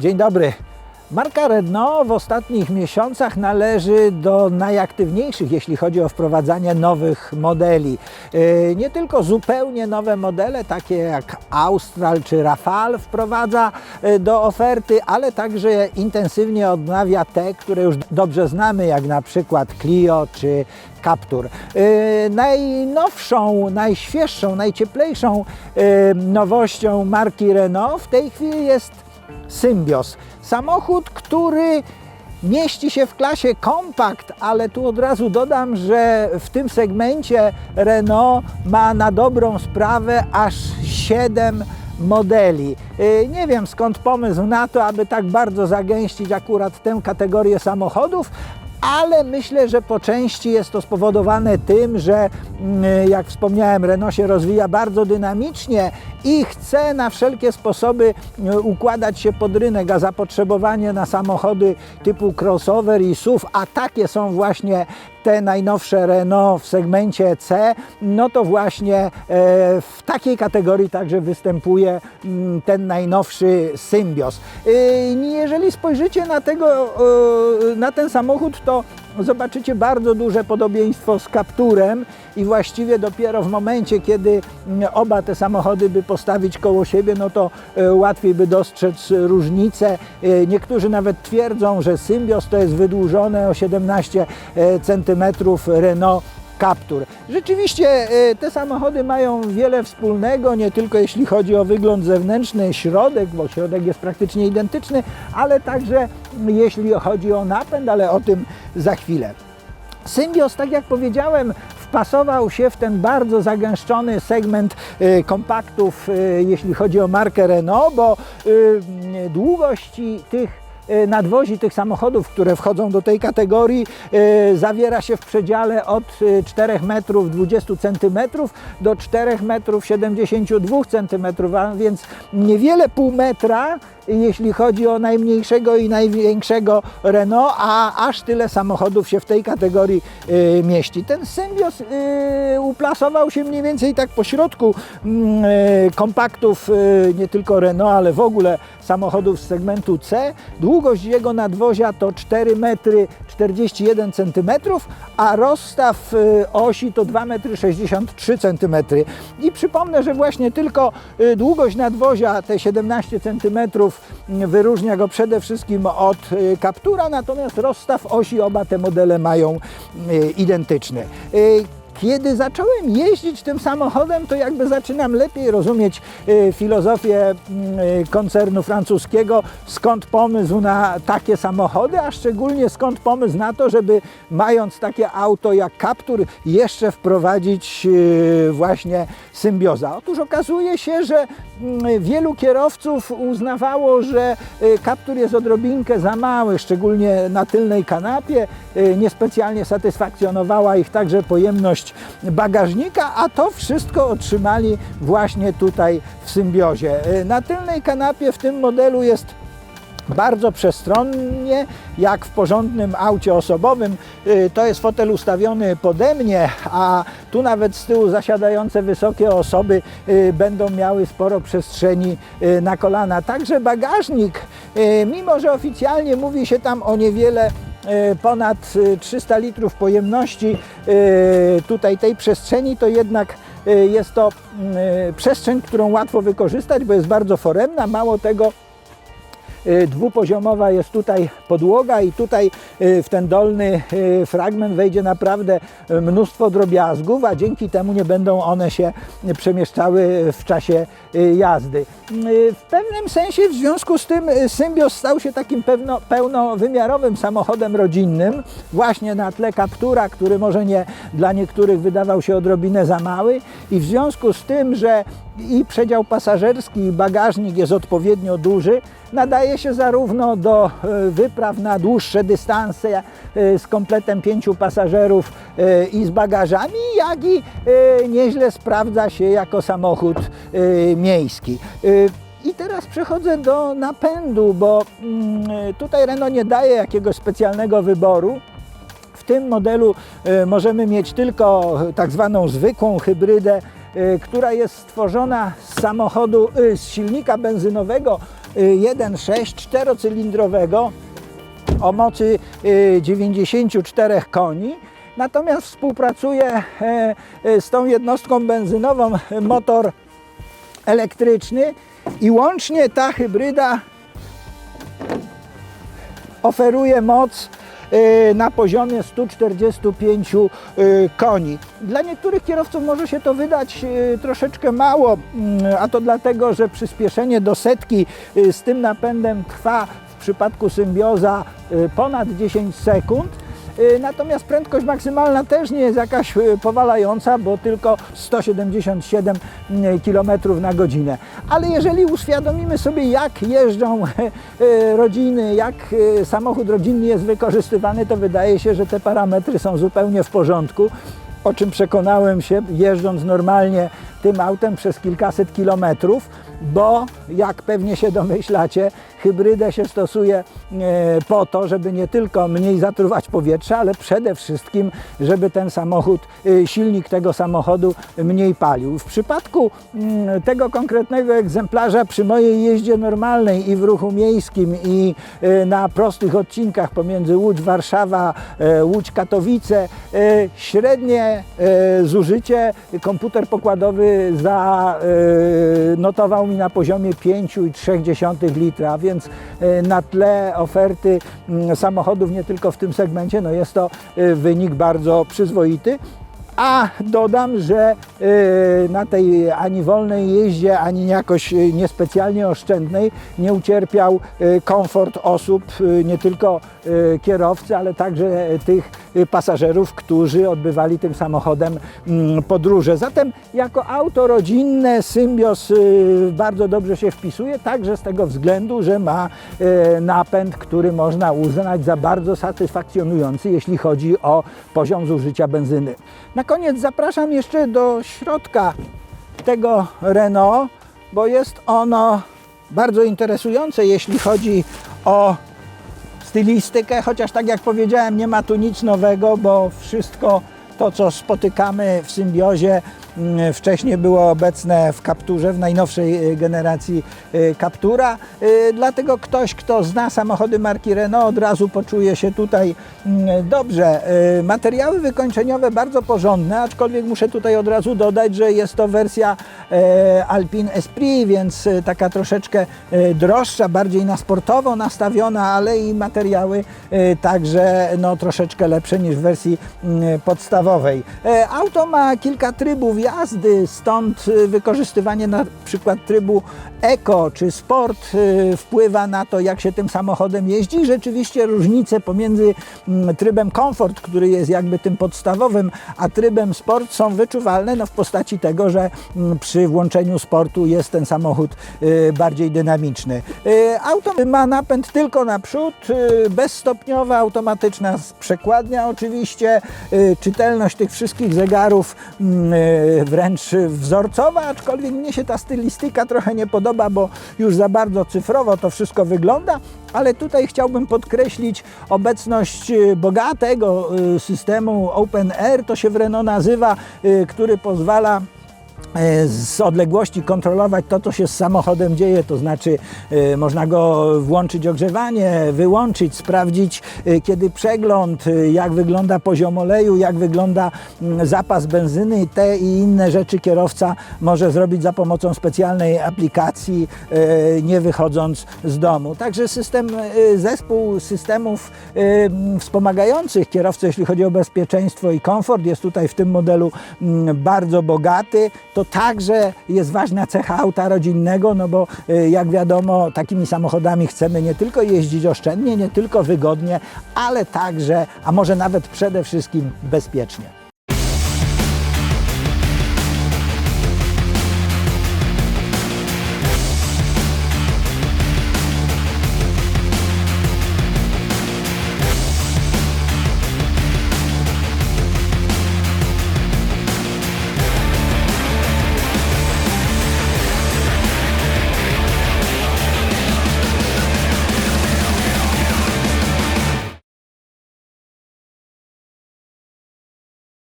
Dzień dobry. Marka Renault w ostatnich miesiącach należy do najaktywniejszych, jeśli chodzi o wprowadzanie nowych modeli. Yy, Nie tylko zupełnie nowe modele, takie jak Austral czy Rafale wprowadza yy, do oferty, ale także intensywnie odnawia te, które już dobrze znamy, jak na przykład Clio czy Captur. Yy, najnowszą, najświeższą, najcieplejszą nowością marki Renault w tej chwili jest Symbios. Samochód, który mieści się w klasie kompakt, ale tu od razu dodam, że w tym segmencie Renault ma na dobrą sprawę aż 7 modeli. Yy, Nie wiem skąd pomysł na to, aby tak bardzo zagęścić akurat tę kategorię samochodów, ale myślę, że po części jest to spowodowane tym, że mm, jak wspomniałem, Renault się rozwija bardzo dynamicznie i chce na wszelkie sposoby e, układać się pod rynek, a zapotrzebowanie na samochody typu crossover i SUV, a takie są właśnie te najnowsze Renault w segmencie C, no to właśnie e, w takiej kategorii także występuje mm, ten najnowszy Symbios. E, Jeżeli spojrzycie na, tego, na ten samochód, to zobaczycie bardzo duże podobieństwo z Capturem i właściwie dopiero w momencie, kiedy mm, oba te samochody by postawić koło siebie, no to e, łatwiej by dostrzec różnice. E, Niektórzy nawet twierdzą, że Symbios to jest wydłużone o 17 cm Renault Captur. Rzeczywiście e, te samochody mają wiele wspólnego, nie tylko jeśli chodzi o wygląd zewnętrzny, środek, bo środek jest praktycznie identyczny, ale także jeśli chodzi o napęd, ale o tym za chwilę. Symbios, tak jak powiedziałem, wpasował się w ten bardzo zagęszczony segment e, kompaktów, e, jeśli chodzi o markę Renault, bo długości tych nadwozi tych samochodów, które wchodzą do tej kategorii, e, zawiera się w przedziale od e, 4 metrów 20 centymetrów do 4 metrów 72 centymetrów, a więc niewiele pół metra, jeśli chodzi o najmniejszego i największego Renault, a aż tyle samochodów się w tej kategorii e, mieści. Ten Symbios e, uplasował się mniej więcej tak po środku mm, e, kompaktów e, nie tylko Renault, ale w ogóle samochodów z segmentu C. Długość jego nadwozia to 4 metry 41 cm, a rozstaw e, osi to 2 metry 63 cm. I przypomnę, że właśnie tylko e, długość nadwozia, te 17 cm, wyróżnia go przede wszystkim od e, Captura, natomiast rozstaw osi oba te modele mają e, identyczny. Kiedy zacząłem jeździć tym samochodem, to jakby zaczynam lepiej rozumieć e, filozofię mm, koncernu francuskiego, skąd pomysł na takie samochody, a szczególnie skąd pomysł na to, żeby mając takie auto jak Captur jeszcze wprowadzić właśnie symbioza. Otóż okazuje się, że wielu kierowców uznawało, że e, Captur jest odrobinkę za mały, szczególnie na tylnej kanapie. E, Niespecjalnie satysfakcjonowała ich także pojemność bagażnika, a to wszystko otrzymali właśnie tutaj w symbiozie. Na tylnej kanapie w tym modelu jest bardzo przestronnie, jak w porządnym aucie osobowym. Y, To jest fotel ustawiony pode mnie, a tu nawet z tyłu zasiadające wysokie osoby y, będą miały sporo przestrzeni y, na kolana. Także bagażnik, mimo że oficjalnie mówi się tam o niewiele ponad y, 300 litrów pojemności tutaj tej przestrzeni, to jednak jest to y, przestrzeń, którą łatwo wykorzystać, bo jest bardzo foremna. Mało tego, dwupoziomowa jest tutaj podłoga i tutaj y, w ten dolny y, fragment wejdzie naprawdę y, mnóstwo drobiazgów, a dzięki temu nie będą one się przemieszczały w czasie y, jazdy. Y, W pewnym sensie w związku z tym y, Symbios stał się takim pewno, pełnowymiarowym samochodem rodzinnym, właśnie na tle Captura, który może nie dla niektórych wydawał się odrobinę za mały i w związku z tym, że i przedział pasażerski i bagażnik jest odpowiednio duży, nadaje się zarówno do e, wypraw na dłuższe dystanse e, z kompletem pięciu pasażerów e, i z bagażami, jak i nieźle sprawdza się jako samochód miejski. I teraz przechodzę do napędu, bo mm, tutaj Renault nie daje jakiegoś specjalnego wyboru. W tym modelu możemy mieć tylko tak zwaną zwykłą hybrydę, która jest stworzona z samochodu, e, z silnika benzynowego y, 1.6 czterocylindrowego o mocy y, 94 koni. Natomiast współpracuje z tą jednostką benzynową motor elektryczny i łącznie ta hybryda oferuje moc na poziomie 145 e, koni. Dla niektórych kierowców może się to wydać e, troszeczkę mało, mm, a to dlatego, że przyspieszenie do setki z tym napędem trwa w przypadku symbioza ponad 10 sekund. Y, Natomiast prędkość maksymalna też nie jest jakaś y, powalająca, bo tylko 177 km na godzinę. Ale jeżeli uświadomimy sobie, jak jeżdżą y, rodziny, jak y, samochód rodzinny jest wykorzystywany, to wydaje się, że te parametry są zupełnie w porządku. O czym przekonałem się jeżdżąc normalnie tym autem przez kilkaset kilometrów, bo jak pewnie się domyślacie, hybrydę się stosuje e, po to, żeby nie tylko mniej zatruwać powietrza, ale przede wszystkim, żeby ten samochód, e, silnik tego samochodu mniej palił. W przypadku mm, tego konkretnego egzemplarza przy mojej jeździe normalnej i w ruchu miejskim i e, na prostych odcinkach pomiędzy Łódź, Warszawa, Łódź, Katowice, średnie zużycie komputer pokładowy zanotował mi na poziomie 5,3 litra, więc e, na tle oferty mm, samochodów nie tylko w tym segmencie, no jest to e, wynik bardzo przyzwoity. A dodam, że e, na tej ani wolnej jeździe, ani jakoś e, niespecjalnie oszczędnej nie ucierpiał e, komfort osób, nie tylko kierowcy, ale także tych pasażerów, którzy odbywali tym samochodem mm, podróże. Zatem jako auto rodzinne Symbios bardzo dobrze się wpisuje, także z tego względu, że ma napęd, który można uznać za bardzo satysfakcjonujący, jeśli chodzi o poziom zużycia benzyny. Na koniec zapraszam jeszcze do środka tego Renault, bo jest ono bardzo interesujące, jeśli chodzi o stylistykę, chociaż tak jak powiedziałem, nie ma tu nic nowego, bo wszystko to, co spotykamy w symbiozie, wcześniej było obecne w Capturze, w najnowszej y, generacji y, Captura. Y, Dlatego ktoś, kto zna samochody marki Renault, od razu poczuje się tutaj mm, dobrze. Y, Materiały wykończeniowe bardzo porządne, aczkolwiek muszę tutaj od razu dodać, że jest to wersja e, Alpine Esprit, więc taka troszeczkę droższa, bardziej na sportowo nastawiona, ale i materiały także no, troszeczkę lepsze niż w wersji mm, podstawowej. E, Auto ma kilka trybów jazdy, stąd e, wykorzystywanie na przykład trybu Eco czy Sport e, wpływa na to, jak się tym samochodem jeździ. Rzeczywiście różnice pomiędzy mm, trybem Comfort, który jest jakby tym podstawowym, a trybem Sport są wyczuwalne no, w postaci tego, że mm, przy włączeniu sportu jest ten samochód e, bardziej dynamiczny. E, Auto ma napęd tylko naprzód, bezstopniowa, automatyczna przekładnia oczywiście, czytelność tych wszystkich zegarów mm, wręcz wzorcowa, aczkolwiek mnie się ta stylistyka trochę nie podoba, bo już za bardzo cyfrowo to wszystko wygląda, ale tutaj chciałbym podkreślić obecność e, bogatego e, systemu Open Air, to się w Renault nazywa, e, który pozwala z odległości kontrolować to, co się z samochodem dzieje, to znaczy e, można go włączyć ogrzewanie, wyłączyć, sprawdzić e, kiedy przegląd, e, jak wygląda poziom oleju, jak wygląda mm, zapas benzyny, te i inne rzeczy kierowca może zrobić za pomocą specjalnej aplikacji, e, nie wychodząc z domu. Także system, e, zespół systemów e, m, wspomagających kierowcę, jeśli chodzi o bezpieczeństwo i komfort, jest tutaj w tym modelu mm, bardzo bogaty. To także jest ważna cecha auta rodzinnego, no bo e, jak wiadomo, takimi samochodami chcemy nie tylko jeździć oszczędnie, nie tylko wygodnie, ale także, a może nawet przede wszystkim bezpiecznie.